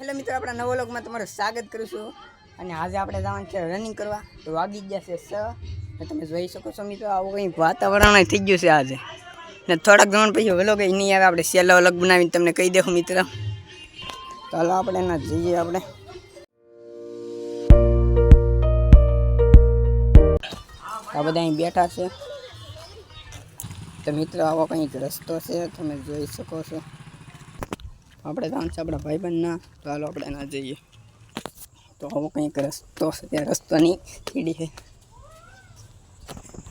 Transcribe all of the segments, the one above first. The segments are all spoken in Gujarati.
હેલો મિત્રો, આપણા નવો લોકમાં તમારું સ્વાગત કરું છું. અને આજે આપણે જવાનું છે રનિંગ કરવા. તો વાગી ગયા છે સ તમે જોઈ શકો છો મિત્રો, આવું કંઈક વાતાવરણ થઈ ગયું છે આજે. ને થોડાક જણ પછી વેલો કંઈ નહીં આવે, આપણે સેલો અલગ બનાવીને તમને કહી દઉં મિત્ર. તો હાલો આપણે એના જઈએ આપણે. આ બધા અહીં બેઠા છે. તો મિત્રો, આવો કંઈક રસ્તો છે, તમે જોઈ શકો છો. આપણે જવાનું છે, આપણા ભાઈબંધના. તો હાલો આપણે ના જઈએ. તો આવો કંઈક રસ્તો છે, ત્યાં રસ્તોની કીડી છે.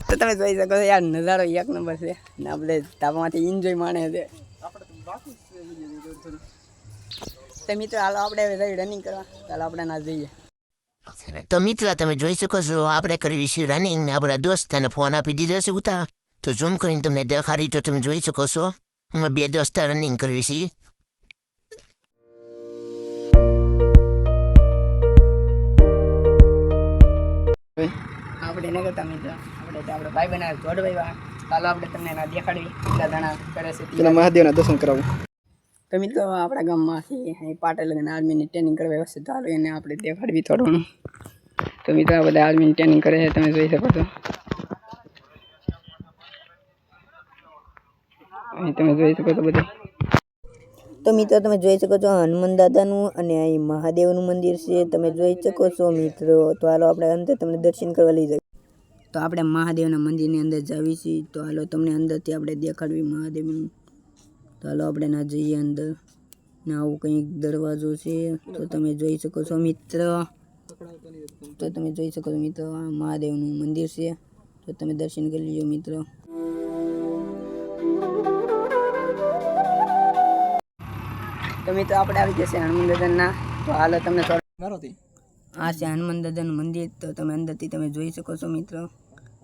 તો તમે જોઈ શકો છો, યાર, નજારો એક નંબર છે. ને આપણે ધાબામાંથી એન્જોય માણે છે. તો મિત્રો, હાલો આપણે હવે રનિંગ કરવા. ચાલો આપણે ના જઈએ. તો મિત્ર તમે જોઈ શકો છો, આપણે કરી છીએ રનિંગ ને આપણા દોસ્તને ફોન આપી દીધો છે ઉતા તો ઝૂમ કરીને તમને દેખાડી તો તમે જોઈ શકો છો. અમે બે દોસ્તા રનિંગ કરવી છીએ એને કરતા મિત્ર આપણે તો આપણે ભાઈ બનાવે જોડ ભાઈ વા ચાલો આપણે તમને એના દેખાડવી. કેટલા જણા કરે છે તે. પેલા મહાદેવના દર્શન કરાવું. તો મિત્રો આપણા ગામમાંથી અહીં પાટેલ અને આર્મીની ટ્રેનિંગ કરવા આવ્યા છે. તો હાલો એને આપણે દેખાડવી થોડું. તો મિત્રો આ બધા આર્મીની ટ્રેનિંગ કરે છે. તમે જોઈ શકો છો. અહીં તમે જોઈ શકો છો બધું. તો મિત્રો તમે જોઈ શકો છો હનુમાન દાદાનું અને અહીં મહાદેવનું મંદિર છે. તમે જોઈ શકો છો મિત્રો. તો હાલો આપણે અંતે તમને દર્શન કરવા લઈ જઈએ. તો આપણે મહાદેવના મંદિરની અંદર જવી છીએ. તો હાલો તમને અંદરથી આપણે દેખાડવી મહાદેવનું. તો હાલો આપણે ના જઈએ અંદર. ને આવું કંઈક દરવાજો છે. તો તમે જોઈ શકો છો મિત્ર. તો તમે જોઈ શકો છો મિત્રો આ મહાદેવનું મંદિર છે. તો તમે દર્શન કરી લીજો મિત્રો. તો મિત્રો આપણે આવી જશે હનુમાન દાદાના તો હાલો તમને આ છે હનુમાન દાદાનું મંદિર. તો તમે અંદરથી તમે જોઈ શકો છો મિત્રો.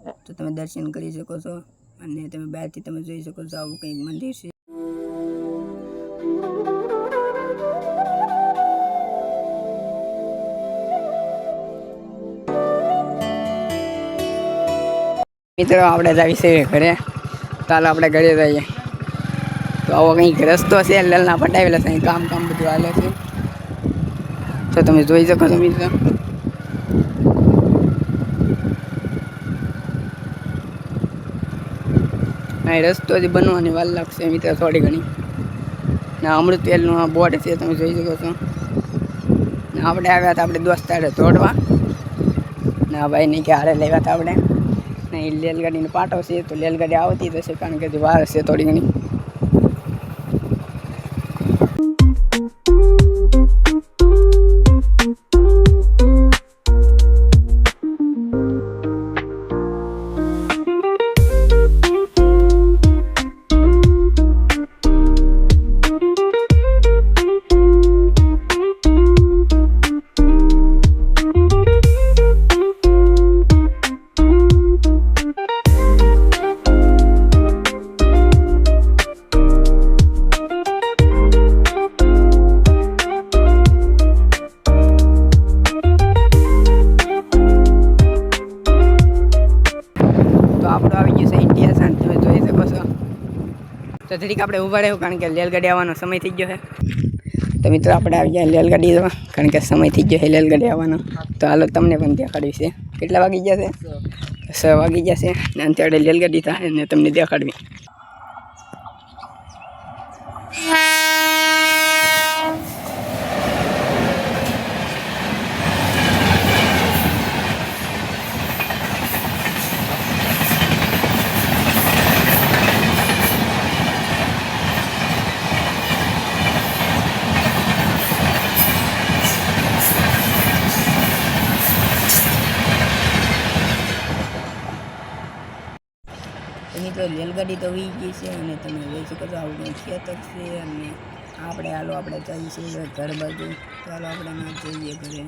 તો તમે દર્શન કરી શકો છો અને તમે બહારથી તમે જોઈ શકો છો આવું કંઈક મંદિર છે. મિત્રો, આપણે જાવી છે ઘરે. ચાલો, આપણે ઘરે જઈએ. તો આવો કંઈક રસ્તો છે, લલના પટાવેલા છે કામ કામ બધું હાલે છે. તો તમે જોઈ શકો છો, મિત્રો. અહીં રસ્તો હજી બનવાની વાર લાગશે મિત્ર થોડી ઘણી. ને અમૃત તેલનું આ બોર્ડ છે, તમે જોઈ શકો છો. ને આપણે આવ્યા હતા આપણે દોસ્ત આડે તોડવા ને આ ભાઈને કે હારે લેવા હતા આપણે. ને એ રેલગાડીનો પાટો છે, તો રેલગાડી આવતી જશે કારણ કે વાર છે થોડી ઘણી. તો જરીક આપણે ઊભા રહેવું, કારણ કે રેલગાડી આવવાનો સમય થઈ ગયો છે. તો મિત્રો, આપણે આવી ગયા રેલગાડી જવા કારણ કે સમય થઈ ગયો છે રેલગાડી આવવાનો. તો હાલો, તમને પણ દેખાડવી છે. કેટલા વાગી ગયા છે? છ વાગી ગયા છે. ને અત્યારે રેલગાડી થાય ને તમને દેખાડવી. તો રેલગાડી તો વી ગઈ છે અને તમે જોઈ શકો છો આવું કંઈ ખેતર છે અને આપણે હાલો આપણે છીએ ઘર બાજુ. ચાલો આપણે જઈએ ઘરે.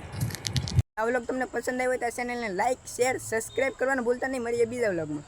આ વ્લોગ તમને પસંદ આવ્યો તો ચેનલને લાઈક શેર સબસ્ક્રાઈબ કરવાનું ભૂલતા નહીં. મળીએ બીજા વ્લોગમાં.